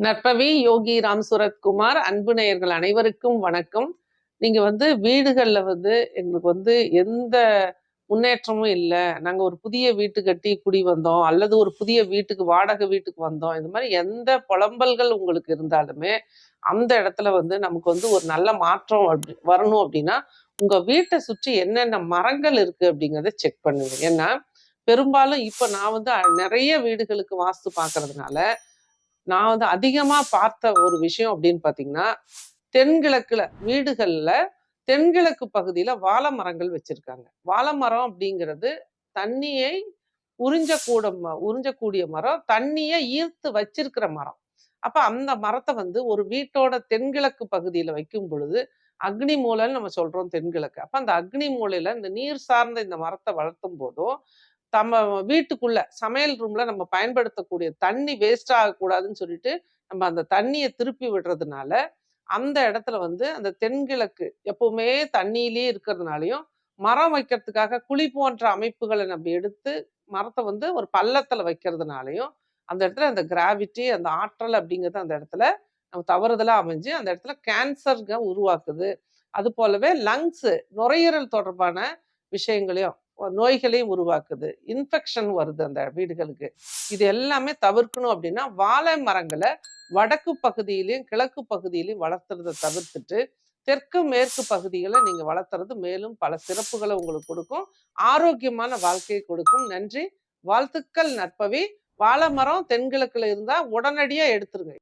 நற்பவி யோகி ராம் சுரத்குமார் அன்பு நேயர்கள் அனைவருக்கும் வணக்கம். நீங்க வந்து வீடுகள்ல வந்து எங்களுக்கு வந்து எந்த முன்னேற்றமும் இல்லை. நாங்க ஒரு புதிய வீட்டு கட்டி குடி வந்தோம். அல்லது ஒரு புதிய வீட்டுக்கு வாடகை வீட்டுக்கு வந்தோம். இந்த மாதிரி எந்த புலம்பல்கள் உங்களுக்கு இருந்தாலுமே அந்த இடத்துல வந்து நமக்கு வந்து ஒரு நல்ல மாற்றம் அப்படி வரணும் அப்படின்னா உங்க வீட்டை சுற்றி என்னென்ன மரங்கள் இருக்கு அப்படிங்கிறத செக் பண்ணுங்க. ஏன்னா பெரும்பாலும் இப்ப நான் வந்து நிறைய வீடுகளுக்கு வாஸ்து பார்க்கறதுனால நான் வந்து அதிகமா பார்த்த ஒரு விஷயம் அப்படின்னு பாத்தீங்கன்னா தென்கிழக்குல வீடுகள்ல தென்கிழக்கு பகுதியில வாழை மரங்கள் வச்சிருக்காங்க. வாழை மரம் அப்படிங்கிறது தண்ணியை உறிஞ்சக்கூட உறிஞ்சக்கூடிய மரம் தண்ணியை ஈர்த்து வச்சிருக்கிற மரம். அப்ப அந்த மரத்தை வந்து ஒரு வீட்டோட தென்கிழக்கு பகுதியில வைக்கும் பொழுது அக்னி மூலைன்னு நம்ம சொல்றோம் தென்கிழக்கு. அப்ப அந்த அக்னி மூலையில இந்த நீர் சார்ந்த இந்த மரத்தை வளர்த்தும் போதும் தம்ம வீட்டுக்குள்ள சமையல் ரூம்ல நம்ம பயன்படுத்தக்கூடிய தண்ணி வேஸ்ட் ஆகக்கூடாதுன்னு சொல்லிட்டு நம்ம அந்த தண்ணியை திருப்பி விடுறதுனால அந்த இடத்துல வந்து அந்த தென்கிழக்கு எப்பவுமே தண்ணியிலேயே இருக்கிறதுனாலையும் மரம் வைக்கிறதுக்காக குழி போன்ற அமைப்புகளை நம்ம எடுத்து மரத்தை வந்து ஒரு பள்ளத்தில் வைக்கிறதுனாலையும் அந்த இடத்துல அந்த கிராவிட்டி அந்த ஆற்றல் அப்படிங்கிறது அந்த இடத்துல நம்ம தவறுதலாக அமைஞ்சு அந்த இடத்துல கேன்சர்க உருவாக்குது. அது போலவே லங்ஸு நுரையீரல் தொடர்பான விஷயங்களையும் நோய்களையும் உருவாக்குது. இன்ஃபெக்ஷன் வருது அந்த வீடுகளுக்கு. இது எல்லாமே தவிர்க்கணும் அப்படின்னா வாழை மரங்களை வடக்கு பகுதியிலையும் கிழக்கு பகுதியிலையும் வளர்த்துறதை தவிர்த்துட்டு தெற்கு மேற்கு பகுதிகளை நீங்க வளர்த்துறது மேலும் பல சிறப்புகளை உங்களுக்கு கொடுக்கும். ஆரோக்கியமான வாழ்க்கையை கொடுக்கும். நன்றி. வாழ்த்துக்கள் நட்பவி வாழை மரம் தென்கிழக்குல இருந்தா உடனடியா எடுத்துருங்க.